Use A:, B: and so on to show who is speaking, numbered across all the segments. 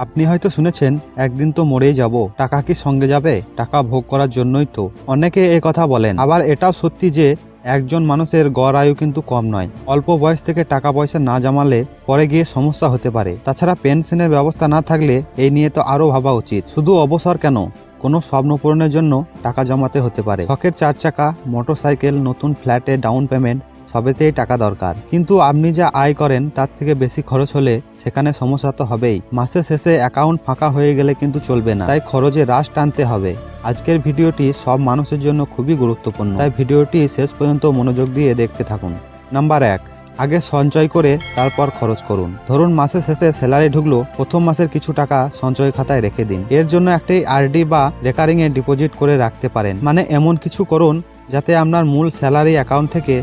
A: আপনি হয়তো শুনেছেন, একদিন তো মরেই যাব, টাকা কি সঙ্গে যাবে? টাকা ভোগ করার জন্যই তো। অনেকে এ কথা বলেন। আবার এটাও সত্যি যে, একজন মানুষের গড় আয়ু কিন্তু কম নয়। অল্প বয়স থেকে টাকা পয়সা না জমালে পরে গিয়ে সমস্যা হতে পারে। তাছাড়া পেনশনের ব্যবস্থা না থাকলে এই নিয়ে তো আরও ভাবা উচিত। শুধু অবসর কেন? কোনো স্বপ্ন পূরণের জন্য টাকা জমাতে হতে পারে। শখের চার চাকা, মোটরসাইকেল, নতুন ফ্ল্যাটে ডাউন পেমেন্ট সবেতেই টাকা দরকার। কিন্তু আপনি যা আয় করেন, তার থেকে বেশি খরচ হলে সেখানে সমস্যা তো হবেই। মাসের শেষে অ্যাকাউন্ট ফাঁকা হয়ে গেলে কিন্তু চলবে না। তাই খরচে হ্রাস টানতে হবে। আজকের ভিডিওটি সব মানুষের জন্য খুবই গুরুত্বপূর্ণ। তাই ভিডিওটি শেষ পর্যন্ত মনোযোগ দিয়ে দেখতে থাকুন। নাম্বার এক, আগে সঞ্চয় করে তারপর খরচ করুন। ধরুন মাসের শেষে স্যালারি ঢুকলো, প্রথম মাসের কিছু টাকা সঞ্চয় খাতায় রেখে দিন। এর জন্য একটি আরডি বা রেকারিং এ ডিপোজিট করে রাখতে পারেন। মানে এমন কিছু করুন, যাতে আপনার মূল স্যালারি অ্যাকাউন্ট থেকে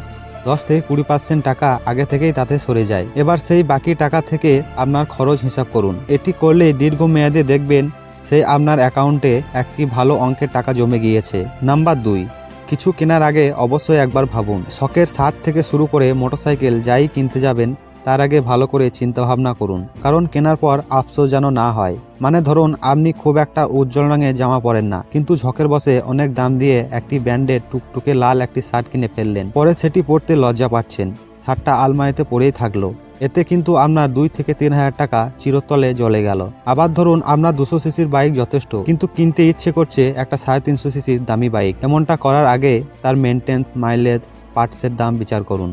A: দশ থেকে কুড়ি পার্সেন্ট টাকা আগে থেকেই তাতে সরে যায়। এবার সেই বাকি টাকা থেকে আপনার খরচ হিসাব করুন। এটি করলে দীর্ঘমেয়াদে দেখবেন সেই আপনার অ্যাকাউন্টে একটি ভালো অঙ্কের টাকা জমে গিয়েছে। নাম্বার দুই, কিছু কেনার আগে অবশ্যই একবার ভাবুন। শখের শার্ট থেকে শুরু করে মোটরসাইকেল যাই কিনতে যাবেন তার আগে ভালো করে চিন্তা ভাবনা করুন, কারণ কেনার পর আফসোস যেন না হয়। মানে ধরুন, আপনি খুব একটা উজ্জ্বল রঙের জামা পরেন না, কিন্তু ঝকের বসে অনেক দাম দিয়ে একটি ব্যান্ডের টুকটুকে লাল একটি শার্ট কিনে ফেললেন। পরে সেটি পরতে লজ্জা পাচ্ছেন। শার্টটা আলমারিতে পড়েই থাকল। এতে কিন্তু আপনার দুই থেকে তিন হাজার টাকা চিরতলে জলে গেল। আবার ধরুন, আপনার দুশো সিসির বাইক যথেষ্ট, কিন্তু কিনতে ইচ্ছে করছে একটা সাড়ে তিনশো সিসির দামি বাইক। এমনটা করার আগে তার মেনটেন্স, মাইলেজ, পার্টসের দাম বিচার করুন।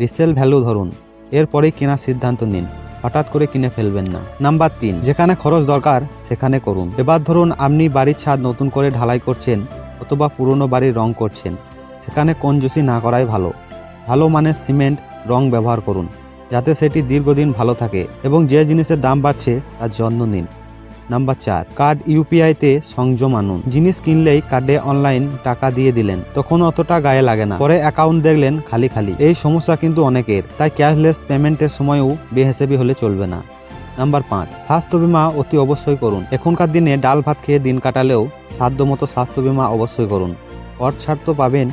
A: রিসেল ভ্যালু ধরুন। এরপরেই কেনার সিদ্ধান্ত নিন। হঠাৎ করে কিনে ফেলবেন না। নাম্বার তিন, যেখানে খরচ দরকার, সেখানে করুন। এবার ধরুন আপনি বাড়ির ছাদ নতুন করে ঢালাই করছেন অথবা পুরনো বাড়ির রং করছেন। সেখানে কঞ্জুসি না করাই ভালো। ভালো মানের সিমেন্ট, রং ব্যবহার করুন। যাতে সেটি দীর্ঘদিন ভালো থাকে এবং যে জিনিসের দাম বাড়ছে, তার যত্ন নিন। নাম্বার চার, কার্ড ইউপিআইতে সংযম আনুন। জিনিস কিনলেই কার্ডে অনলাইন টাকা দিয়ে দিলেন। তখন অতটা গায়ে লাগে না। পরে অ্যাকাউন্ট দেখলেন খালি খালি। এই সমস্যা কিন্তু অনেকের। তাই ক্যাশলেস পেমেন্টের সময়ও বেহেসেবি হলে চলবে না। নাম্বার পাঁচ, স্বাস্থ্য বিমা অতি অবশ্যই করুন। এখনকার দিনে ডাল ভাত খেয়ে দিন কাটালেও সাধ্যমতো স্বাস্থ্য বিমা অবশ্যই করুন। কর ছাড় তো পাবেন।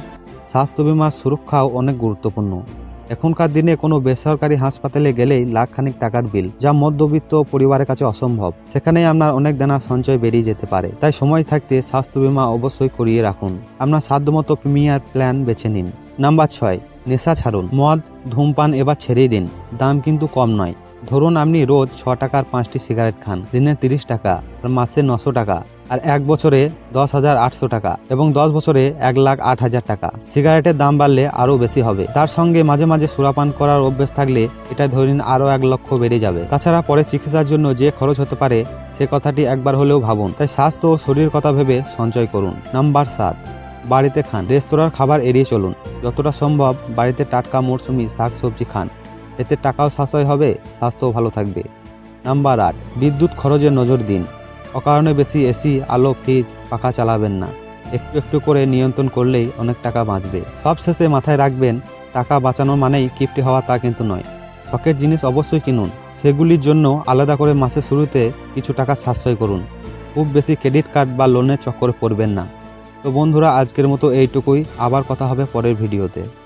A: স্বাস্থ্য বীমার সুরক্ষাও অনেক গুরুত্বপূর্ণ। এখনকার দিনে কোনো বেসরকারি হাসপাতালে গেলেই লাখখানিক টাকার বিল, যা মধ্যবিত্ত পরিবারের কাছে অসম্ভব। সেখানেই আপনার অনেক দানা সঞ্চয় বেরিয়ে যেতে পারে। তাই সময় থাকতে স্বাস্থ্য বিমা অবশ্যই করিয়ে রাখুন। আপনার সাধ্যমতো প্রিমিয়ার প্ল্যান বেছে নিন। নাম্বার ছয়, নেশা ছাড়ুন। মদ, ধূমপান এবার ছেড়েই দিন। দাম কিন্তু কম নয়। ধরুন আপনি রোজ ছ টাকার পাঁচটি সিগারেট খান, দিনে তিরিশ টাকা, আর মাসে নশো টাকা, আর এক বছরে দশ হাজার আটশো টাকা এবং দশ বছরে এক লাখ আট হাজার টাকা। সিগারেটের দাম বাড়লে আরও বেশি হবে। তার সঙ্গে মাঝে মাঝে সুরাপান করার অভ্যেস থাকলে এটা ধরিন আরও এক লক্ষ বেড়ে যাবে। তাছাড়া পরে চিকিৎসার জন্য যে খরচ হতে পারে, সে কথাটি একবার হলেও ভাবুন। তাই স্বাস্থ্য ও শরীর কথা ভেবে সঞ্চয় করুন। নাম্বার সাত, বাড়িতে খান। রেস্তোরাঁর খাবার এড়িয়ে চলুন। যতটা সম্ভব বাড়িতে টাটকা মরশুমি শাক সবজি খান। এতে টাকাও সাশ্রয় হবে, স্বাস্থ্যও ভালো থাকবে। নাম্বার আট, বিদ্যুৎ খরচে নজর দিন। অকারণে বেশি এসি, আলো, ফ্রিজ পাখা চালাবেন না। একটু একটু করে নিয়ন্ত্রণ করলেই অনেক টাকা বাঁচবে। সব শেষে মাথায় রাখবেন, টাকা বাঁচানো মানেই কিপ্টি হওয়া তা কিন্তু নয়। শখের জিনিস অবশ্যই কিনুন। সেগুলির জন্য আলাদা করে মাসের শুরুতে কিছু টাকা সাশ্রয় করুন। খুব বেশি ক্রেডিট কার্ড বা লোনের চক্করে পড়বেন না। তো বন্ধুরা, আজকের মতো এইটুকুই। আবার কথা হবে পরের ভিডিওতে।